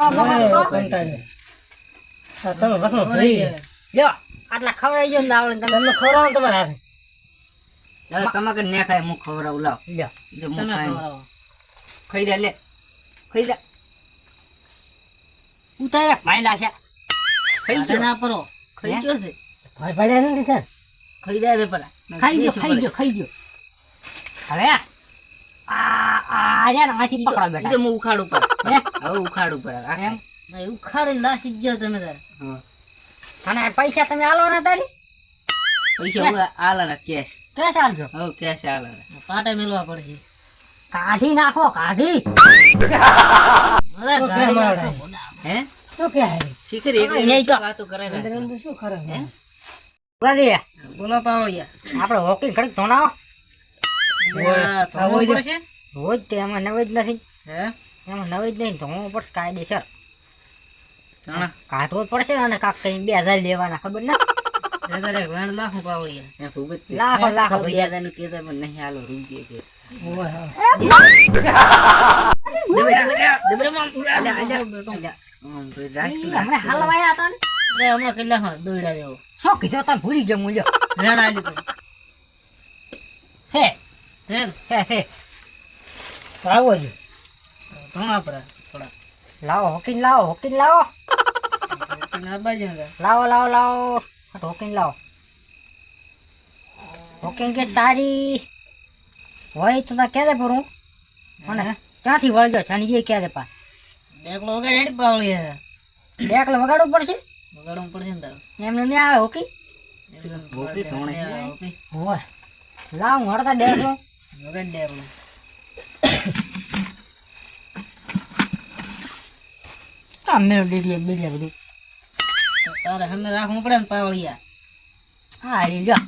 તમે વસમાં ભરી. લ્યો આટલા ખવડાવી ગયો ને આવડે તમને ખવડાવો ને તમારા હાથે. હવે તમે કે ને ખાય હું ખવડાવું લાવ લ્યો તમે ખાઈ ખવડાવો ખાઈ દે લે ખાઈ લે ઉતારે ભાઈલા છે ખાઈ ગયો ના પરો ખાઈ ગયો છે ભાઈ ભાડ્યા નથી ને? ખાઈ જાય છે પેલા ખાઈ ગયો ખાઈ ગયો ખાઈ ગયો હવે આ આ આ ને આથી પકડો બેટા તો હું ઉખાડું પર? હવે ઉખાડું પર એમ? નહીં ઉખાડીને ગયો તમે તારે. અને પૈસા તમે આલો ને તારી? પૈસા હવે આલાના કેશ કે ચાલજો હવે કેશ આલાના પાટે મેળવા પડશે. કાઢી નાખો કાઢી. શું કે મારા? હે? શું કે હારી? એક નહીં તો. વાતો કરે અંદર અંદર શું કરે? હે? બોલી બોલો પાવળિયા. આપણે હોકી ઘડીક ધોણાવો હોય રોજ તો એમાં નવી જ નથી. હે? એમાં નવી જ નહીં ધોવું પડશે કાયદેસર કાઢવો જ પડશે અને કાક કઈ બે હજાર લેવાના ખબર ના? લાખું પણ નહીં હાલો રૂપિયા હમણાં કેટલા હા, જેવો. શું કીધું? તમે ભૂલી ગયો મૂલ્યો છે. છે છે છે. આવો જ. ઘણા પરા, થોડા. લાવો હોકીને લાવો હોકીને લાવો. લાવો લાવો લાવો. હોકીન લાવો. હોકીન કે તારી હોય તો તા ક્યારે ભરું? અને ક્યાંથી વળજો જાણીએ ક્યારે પા ડેકલો વગાડ હેડી પાવળિયા. બેકલે વગાડવું પડશે? વગાડવું પડશે ને તારું. એમને નહીં આવે હોકી? Hockey થોણે hockey. હોય. લાવ હું હળતા ડેકલો. વગાડ ડેકલો. તમે ડીડીએ બીડીએ બધું તો તારે સામે રાખવું પડે ને પાવળિયા. હા હારી લ્યો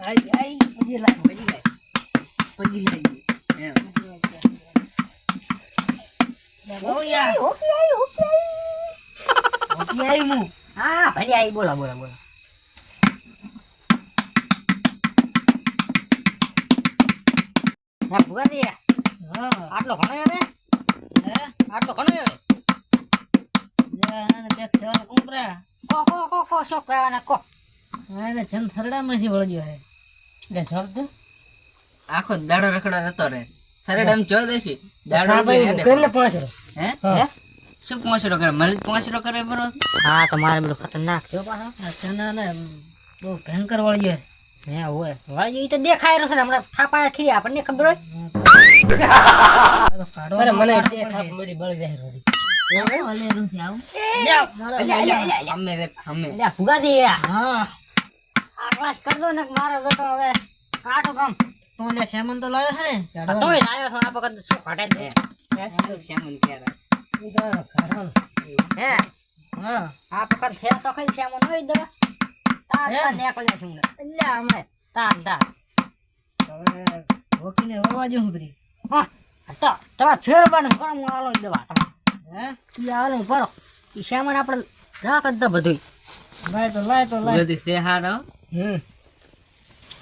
આઈ, આઈ, હજી લાવો. પડી જાય. પડી જાય. એમ. પાવડિયા. હોકી આઈ હું. હા ભલે આવી બોલો બોલો બોલો હા. આટલો ઘણો આવે હે? આટલો ઘણો આવે કુંપરા. કો કો કો કો શોખ કહેવાના કો જન થરડામાંથી વળગ્યો હે લે, ચાલ તો. આખો દાડો રખડા રહેતો રહે થરડામ જો દેશી દાડો પાંચરો. હે હે? શું પોંચડો કરે? મને પોંચડો કરે બરો? હા તો મારે બધું ખતરનાક થયો પાછો. ચના ને બહુ ભયંકર વળગ્યો છે. હે હોય. વાળી તો દેખાય રહ્યો છે ને હમણાં થાપા ખીરી આપણને ખબર હોય? મને. થાપ મળી બળી જાય રોજી. એવું અલેરુંથી આવું. અલ્યા, અલ્યા, અલ્યા, અલ્યા. અમે રે, અમે. અલ્યા ભુગાજી હા. આટલા જ કર દો ને મારો બેટો હવે કાઢો કામ તો લે સેમન તો લાવ્યો છે ને? કાઢવા. તોય છો આ વખત શું કાઢે છે. સેમન ક્યારે? હે? હા આ વખત છે તો કઈ છે આમાં નહીં દવા. તાર તાર નીકળ્યા છે હમણાં અલ્યા તાર તાર. હવે રોકીને વળવા જો ઉભરી હા તો તમારે ફેરવાનું કોણ હું આલો દવા તમે હે? ઈ આલો ભરો. ઈ સામાન આપણે રાખ જ બધું લાય તો લાય તો લાય. બધી છે હમ.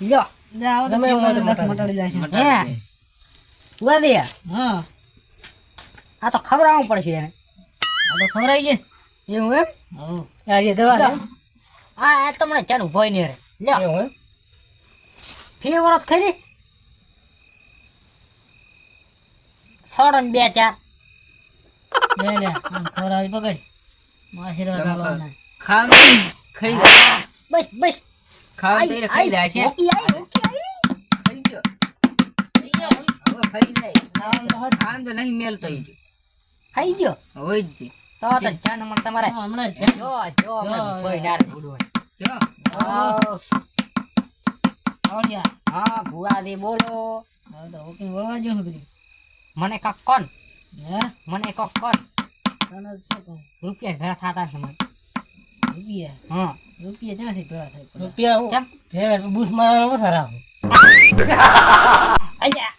લ્યો. જા આવો તો ગમે એવું કેવડા મટાડી જાય છે. હે? ઉગાદી હા. આ તો ખવડાવવું પડશે એને. આ તો ખવડાવી છે. એવું એમ? આજે દવા હા આ આ તો મને ચાલુ ભોય નહીં રે લ્યો. ફી વરસ ખરી થોડો ને બે ચાર. લે લે. ખવડાવી પકડ. આશીર્વાદ આલવાના ખાવ ખાઈ બસ બસ. ખાવ ખાઈ લે છે. ખાઈ ગયો ખાઈ જાય ખાન તો નહીં મેલતો ઈ. ખાઈ ગયો? હોય જ તી. તો ચાર નંબર તમારે. હમણાં જ જો જો કોઈ ભોય ના રે ભૂડું હોય. જો. આવ. આવડ્યા હા ભુવાજી બોલો. તો રોકીને બોલવા જો ઉભરી મને કક કોણ? હે? મને કક કોણ? તને શું કહું રૂપિયા ભેળા થતા છે મને. રૂપિયા? હા. રૂપિયા ક્યાંથી ભેળા થાય? રૂપિયા હું? ચમ. ભેગા બૂસ મારવાનો ઓછા રાખું. અલ્યા.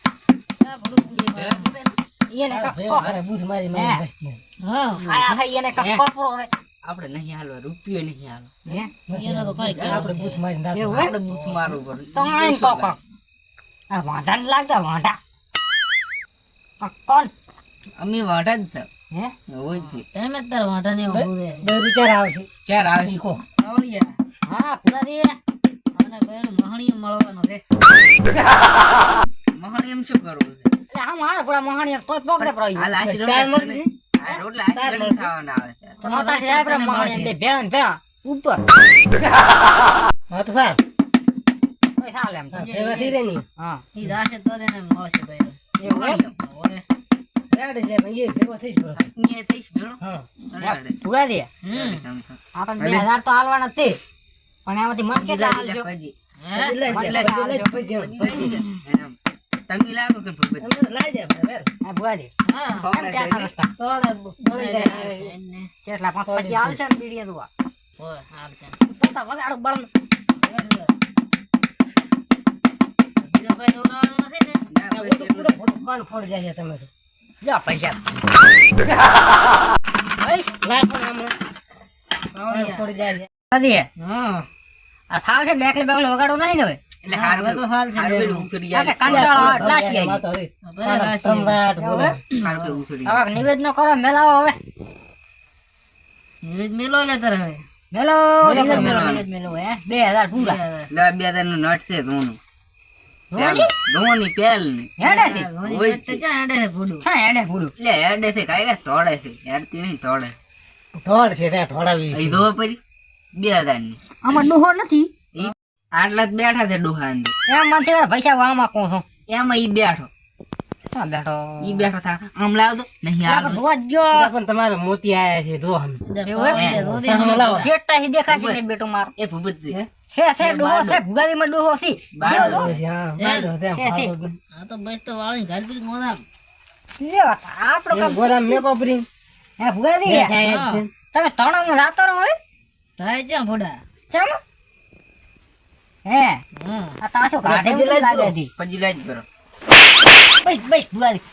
આપણે નહીં હાલવા રૂપિયો નહીં હાલો હે? એનો તો કઈ કાંઈ આપણે બૂસ મારીને રાખો. એવું હે? આપણે બૂસ મારવું પડે. તો આઈને કહો કહો. આ વાંઢા જ લાગતા વાંઢા. કોણ? અમે વાંઢા જ થાવ હે? હોય જ તમે તાર વાંટા ને ઊભું રહે. બે વિચાર આવશે ચાર આવે છે. શીખો. પાવડિયા. હા કુલાદી આને પહેલું મહણીયું મળવાનું છે. મહાણ એમ શું કરવું છે? આમ હાર પૂરા મહાણી તોય પકડે પડી હાલ આશી રોટલા આ રોટલા આશી રોટલા ખાવાના આવે છે. તો મોટા છે આપણે મહાણી બે ભેળા ભેળા ઉપર. હા તો એમ હા ઈ મળશે? ઓય. રેડી ભાઈ, ભેગો થઈશ થઈશ ભેળો. હા. હાલવાના તે પણ એમાંથી મન કેટલા હાલજો. પછી પછી પછી તમે લાગો કે ભગવત અમે લાઈ હા. કેટલા પાંચ પછી આવશે ને બીડીએ ઓય. તો તો વગાડું પૈસા. આ થાવ છે બેકલે બેકલે વગાડો નહીં હવે એટલે હારું તો હારું જાય. કંટાળો આવી. હે? હવે નિવેદનો કરો મેલાવો હવે નિવેદ મેલો લે તારે હવે. મેલો મેલો, નિવેદ મેલો મેલો. નિવેદ મેલો હે બે હજાર પૂરા લે, આ બે હજારનું નોટ છે ધોનું. ધોની? પેલની. હેડે છે તો ક્યાં હેડે લે, હેડે કાંઈ કાંઈ તોડે છે. હેડતી નહીં, તોડે. થોડ છે ત્યાં થોડાવી છે. અહીં પડી? બે હજારની. આમાં ડુહો નથી આટલા જ બેઠા છે ડોહા અંદર. એમ મને થયું પૈસા વામાં કોણ છો એમાં ઈ બેઠો. ક્યાં બેઠો. ઈ બેઠો થા. આમ લાવતો નહીં આવતો. ધોવા જ ગયો. ત્યાં પણ તમારે મોતી આયા છે જો હમ. એવું હે? પાવડિયા ધોધી તમે બેટો મારો. એ. છે છે ડુહો છે ડુહો છે. આ તો બસ તો આપણો કામ. હે તણો રાતો હોય? થાય ભૂંડા? ચમ હે? આ તાસો કાઢે એવું લાગે છે? પછી લાજ કરો. બસ બસ ભુગાડી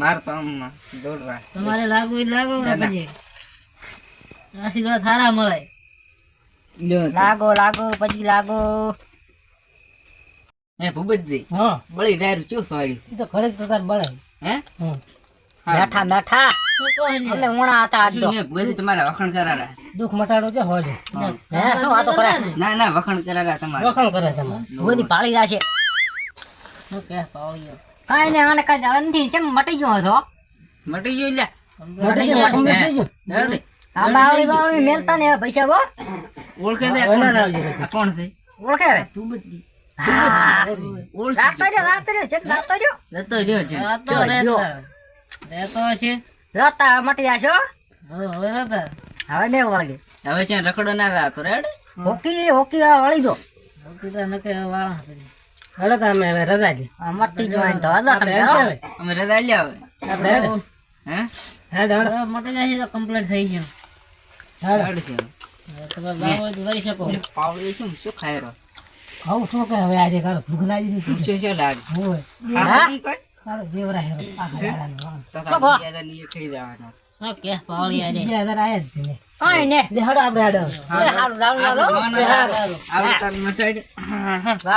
માર તો આમ દોડવા. તમારે લાગુ લાગો ને ના, ના. પછી. આશીર્વાદ સારા મળે. લાગો લાગો પછી લાગો. હે ભૂપતજી હા, બળી દારૂ સોડ્યું તો ખરેખર જ બળે. હે? હમ. બેઠા બેઠા. શું કહો ને? એટલે ઉણા હતા આજ તો. શું તમારા વખાણ કરારા દુઃખ મટાડો છે હોજે. હે. શું વાતો કરે? ના ના વખાણ કરારા તમારા. વખાણ કરે તમે બધી પાળી જશે શું કહે પાવડિયો? કાંઈ ને આને કાંઈ નથી ચમ મટી ગયો હતો. મટી ગયું લે મટી ગયું, complete થઈ આ બાવળી બાવળી મેલતા ને પૈસા બો ઓળખે કોણ છે? હા. રાખતો રહ્યો રાખતો રાખતો છે. રહેતા. હશે. રતા મટી જશો હવે હવે હવે ને વળગે. હવે છે રખડો ના રાતો રેડ? હોકી હોકી વળી દો હવે કીધા નકે વાળા હેડો તો હવે રજા છે. મટી ગયો તો હજાર આપણે ટકા હેડશે હવે. અમે રજા લ્યા હવે. આપણે હે? હેડ, હેડ. મટી જશે તો complete થઈ ગયું. હેડ. રેડ છે. તમે લાવો લઈ શકો. પાવડી શું શું ખાય રહ્યો? શું કે હવે આજે કાલે ભૂખ લાગી હતી શું લાગે? હોય ખાતો હેરો તો જવાનો બે હજાર આયા જ ને. કાંઈ ને. હેડો આપણે હેડો. હારું જાવું આ લો. આવે મટાડી. તો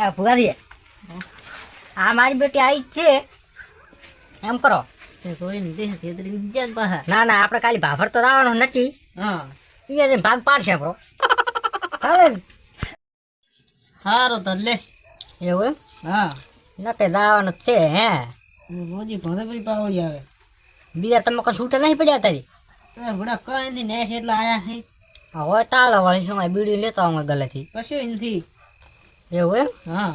એ ભુગારી મારી બેટી આવી જ છે. એમ કરો. ના ના આપણે કાલે ભાભર તો લાવવાનો નથી. હા. ભાગ પાડશે આપણો. હારું તો લે. એવું એમ? હા. નકે જ છે હે રોજી ભલે ભરી પાવડી આવે. બીજા તમે કોઈ છૂટે નહીં પડ્યા તારી એ કઈ નથી નેઠ એટલા આયા છે. હવે તાળા વાળી સમય બીડી લેતો અમે ગલેથી કશું નથી. એવું એમ હા.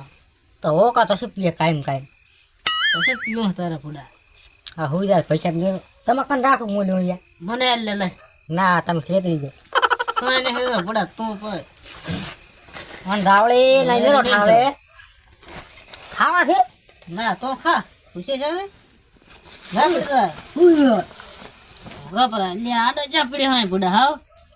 તો હોકા તો શું પીએ કાયમ કાયમ તો શું પીવું તારા બુડા હા હું જાય પૈસા મેળવો તમે કને રાખો મૂલ્ય અહીંયા મને લે લે. ના તમે છેતરી જાય કઈ નહીં હેરો તું પણ મને ધાવળી નહીં લેલો ઠાવે ખાવા છે? ના તો ખા. ખુશી છે ને? ભૂંડા. ગભરા લે આડો ચા પીડી હોય ભૂંડા હાવ.